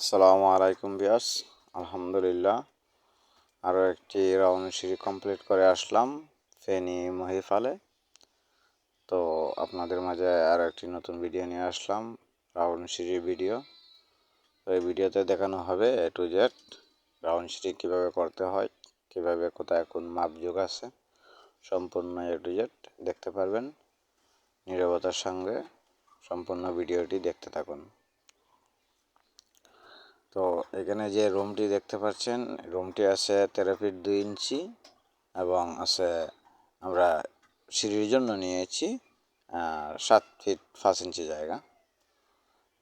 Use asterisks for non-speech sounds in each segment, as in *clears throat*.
আসসালামু আলাইকুম বিয়াস আলহামদুলিল্লাহ। আরও একটি রাউন্ড সিঁড়ি কমপ্লিট করে আসলাম ফেনি মহিফালে। তো আপনাদের মাঝে আরও একটি নতুন ভিডিও নিয়ে আসলাম, রাউন্ড সিঁড়ির ভিডিও। তো এই ভিডিওতে দেখানো হবে এ টু জেড রাউন্ড সিঁড়ি কীভাবে করতে হয়, কীভাবে কোথায় কোন মাপযোগ আছে, সম্পূর্ণ এ টু জেড দেখতে পারবেন। নিরবতার সঙ্গে সম্পূর্ণ ভিডিওটি দেখতে থাকুন। তো এখানে যে রুমটি দেখতে পাচ্ছেন রুমটি আছে তেরো ফিট দুই ইঞ্চি এবং আছে আমরা সিঁড়ির জন্য নিয়েছি সাত ফিট পাঁচ ইঞ্চি জায়গা।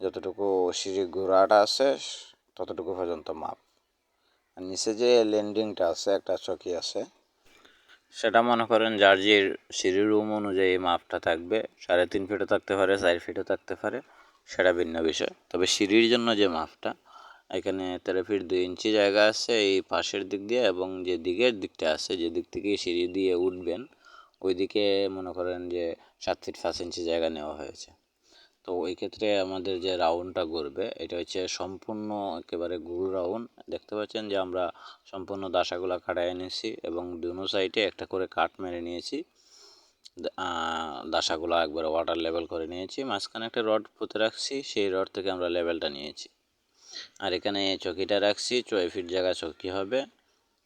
যতটুকু সিঁড়ি ঘোড়াটা আছে, ততটুকু পর্যন্ত মাপ। আর নিচে যে ল্যান্ডিংটা আছে, একটা চকি আছে, সেটা মনে করেন যার যে সিঁড়ি রুম অনুযায়ী মাপটা থাকবে। সাড়ে তিন ফিটও থাকতে পারে, চার ফিটও থাকতে পারে, সেটা ভিন্ন বিষয়। তবে সিঁড়ির জন্য যে মাপটা এখানে তেরো ফিট দুই ইঞ্চি জায়গা আছে এই পাশের দিক দিয়ে এবং যে দিকের দিকটা আছে, যে দিক থেকে সিঁড়ি দিয়ে উঠবেন ওই দিকে মনে করেন যে সাত ফিট পাঁচ ইঞ্চি জায়গা নেওয়া হয়েছে। তো ওই ক্ষেত্রে আমাদের যে রাউন্ডটা ঘুরবে এটা হচ্ছে সম্পূর্ণ একেবারে গুল রাউন্ড। দেখতে পাচ্ছেন যে আমরা সম্পূর্ণ দাসাগুলো কাটাই নিয়েছি এবং দুনো সাইডে একটা করে কাট মেরে নিয়েছি। দাসাগুলো একবারে ওয়াটার লেভেল করে নিয়েছি, মাঝখানে একটা রড পুঁতে রাখছি, সেই রড থেকে আমরা লেভেলটা নিয়েছি। আর এখানে চকিটা রাখছি ছয় ফিট জায়গা চকি হবে।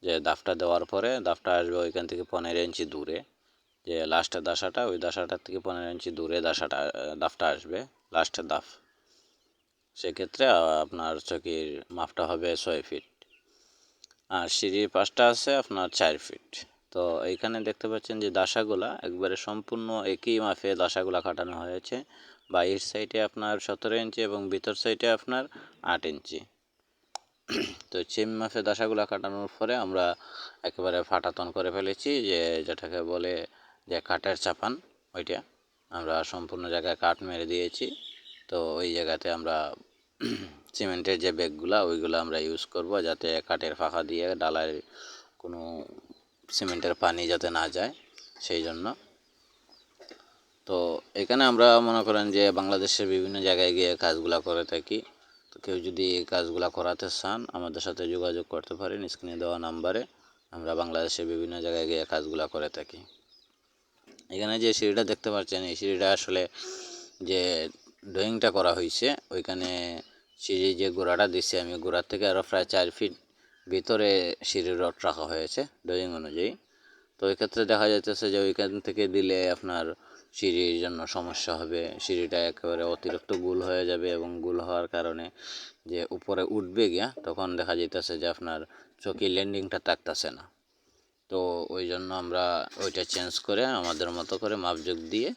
যে দাফটা দেওয়ার পরে, দাফটা আসবে ওইখান থেকে পনেরো ইঞ্চি দূরে। যে লাস্টের দাসাটা, ওই দাসাটার থেকে পনেরো ইঞ্চি দূরে দাসাটা দাফটা আসবে, লাস্টের দাফ। সেক্ষেত্রে আপনার চকির মাপটা হবে ছয় ফিট। আর সিঁড়ির পাশটা আছে আপনার চার ফিট। তো এইখানে দেখতে পাচ্ছেন যে দাসাগুলা একবারে সম্পূর্ণ একই মাফে দাসাগুলা কাটানো হয়েছে। বাইর সাইডে আপনার সতেরো ইঞ্চি এবং ভিতর সাইডে আপনার আট ইঞ্চি। তো চিম মাফে দাসাগুলা কাটানোর পরে আমরা একেবারে ফাটাতন করে ফেলেছি যে যেটাকে বলে যে কাঠের চাপান, ওইটা আমরা সম্পূর্ণ জায়গায় কাঠ মেরে দিয়েছি। তো ওই জায়গাতে আমরা সিমেন্টের যে ব্যাগগুলো, ওইগুলো আমরা ইউজ করব যাতে কাঠের ফাঁকা দিয়ে ডালার কোনো সিমেন্টের পানি যাতে না যায়, সেই জন্য তো এখানে আমরা মনে করেন যে বাংলাদেশের বিভিন্ন জায়গায় গিয়ে কাজগুলো করে থাকি। তো কেউ যদি এই কাজগুলো করাতে চান, আমাদের সাথে যোগাযোগ করতে পারেন স্ক্রিনে দেওয়া নাম্বারে। আমরা বাংলাদেশের বিভিন্ন জায়গায় গিয়ে কাজগুলো করে থাকি। এখানে যে সিঁড়িটা দেখতে পাচ্ছেন, এই সিঁড়িটা আসলে যে ড্রয়িংটা করা হয়েছে, ওইখানে সিঁড়ি যে গোড়াটা দিচ্ছে আমি গোড়ার থেকে আরও প্রায় চার ফিট ভিতরে সিঁড়ির রড রাখা হয়েছে ড্রয়িং অনুযায়ী। তো ওই ক্ষেত্রে দেখা যাইতেছে যে ওইখান থেকে দিলে আপনার সিঁড়ির জন্য সমস্যা হবে। সিঁড়িটা একেবারে অতিরিক্ত গুল হয়ে যাবে এবং গুল হওয়ার কারণে যে উপরে উঠবে গিয়া, তখন দেখা যেতেছে যে আপনার চকি ল্যান্ডিংটা থাকতেছে না। তো ওই জন্য আমরা ওইটা চেঞ্জ করে আমাদের মতো করে মাপযোগ দিয়ে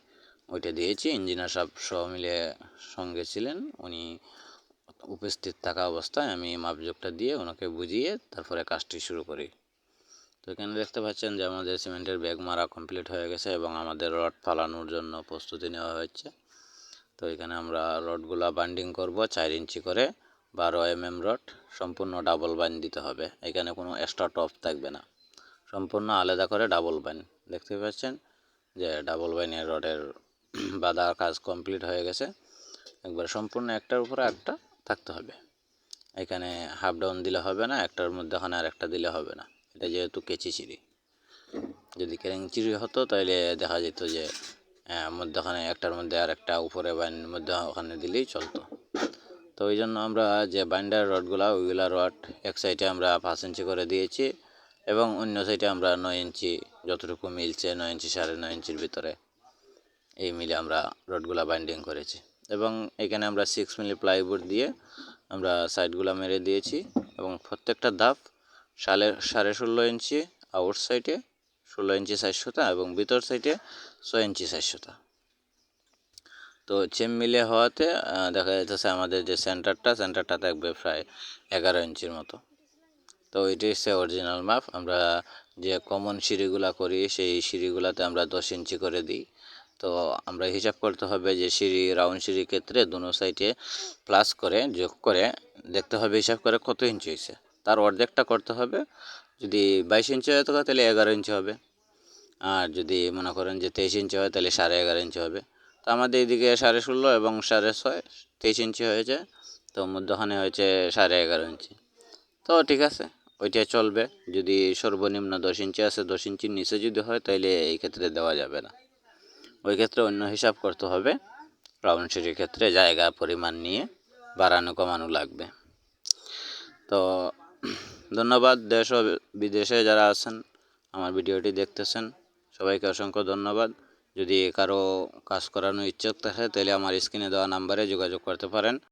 ওইটা দিয়েছি। ইঞ্জিনিয়ার সাহেব সহ মিলে সঙ্গে ছিলেন। উনি উপস্থিত থাকা অবস্থায় আমি মাপযোগটা দিয়ে ওনাকে বুঝিয়ে তারপরে কাজটি শুরু করি। তো এখানে দেখতে পাচ্ছেন যে আমাদের সিমেন্টের ব্যাগ মারা কমপ্লিট হয়ে গেছে এবং আমাদের রড ফালানোর জন্য প্রস্তুতি নেওয়া হয়েছে। তো এখানে আমরা রডগুলা বান্ডিং করব চার ইঞ্চি করে, বারো এম এম রড, সম্পূর্ণ ডাবল বাইন দিতে হবে। এখানে কোনো এক্সট্রা টপ থাকবে না। সম্পূর্ণ আলাদা করে ডাবল বাইন দেখতে পাচ্ছেন যে ডাবল বাইনের রডের *clears throat* বাঁধা কাজ কমপ্লিট হয়ে গেছে। একবার সম্পূর্ণ একটার উপরে একটা থাকতে হবে। এখানে হাফ ডাউন দিলে হবে না, একটার মধ্যে ওখানে আর একটা দিলে হবে না। এটা যেহেতু কেচি চিড়ি যদি কেরেং চিড়ি হতো তাহলে দেখা যেত যে মধ্যখানে একটার মধ্যে আর একটা উপরে বাইনের মধ্যে ওখানে দিলেই চলতো। তো ওই জন্য আমরা যে বাইন্ডার রডগুলা, ওইগুলা রড এক সাইডে আমরা পাঁচ ইঞ্চি করে দিয়েছি এবং অন্য সাইডে আমরা নয় ইঞ্চি, যতটুকু মিলছে নয় ইঞ্চি সাড়ে নয় ইঞ্চির ভিতরে, এই মিলে আমরা রডগুলা বাইন্ডিং করেছি। এবং এখানে আমরা সিক্স মিলি প্লাইবোর্ড দিয়ে আমরা সাইডগুলো মেরে দিয়েছি এবং প্রত্যেকটা ধাপ সালে, সাড়ে ষোলো ইঞ্চি, আউট সাইডে ষোলো ইঞ্চি চারশোতা এবং ভিতর সাইডে ছয় ইঞ্চি চারশোতা তো চেম মিলে হওয়াতে দেখা যাচ্ছে আমাদের যে সেন্টারটা সেন্টারটা থাকবে প্রায় এগারো ইঞ্চির মতো। তো এটি হচ্ছে অরিজিনাল মাপ আমরা যে কমন সিঁড়িগুলা করি, সেই সিঁড়িগুলাতে আমরা দশ ইঞ্চি করে দিই। তো আমরা হিসাব করতে হবে যে সিঁড়ি রাউন্ড সিঁড়ির ক্ষেত্রে দুনো সাইডে প্লাস করে, যোগ করে, দেখতে হবে হিসাব করে কত ইঞ্চি হয়েছে তার অর্ধেকটা করতে হবে। যদি বাইশ ইঞ্চি হয় তাহলে এগারো ইঞ্চি হবে। আর যদি মনে করেন যে তেইশ ইঞ্চি হয় তাহলে সাড়ে এগারো ইঞ্চি হবে। তো আমাদের এদিকে সাড়ে ষোলো এবং সাড়ে ছয়, তেইশ ইঞ্চি হয়েছে। তো মধ্যখানে হয়েছে সাড়ে এগারো ইঞ্চি। তো ঠিক আছে ওইটাই চলবে। যদি সর্বনিম্ন দশ ইঞ্চি আছে, দশ ইঞ্চির নিচে যদি হয় তাহলে এই ক্ষেত্রে দেওয়া যাবে না। ওই ক্ষেত্রে অন্য হিসাব করতে হবে। রাউন্ড শেডের ক্ষেত্রে জায়গা, পরিমাণ নিয়ে বাড়ানো কমানো লাগবে। তো ধন্যবাদ, দেশ ও বিদেশে যারা আছেন, আমার ভিডিওটি দেখতেছেন, সবাইকে অসংখ্য ধন্যবাদ। যদি কারও কাজ করানোর ইচ্ছুক থাকে, তাহলে আমার স্ক্রিনে দেওয়া নাম্বারে যোগাযোগ করতে পারেন।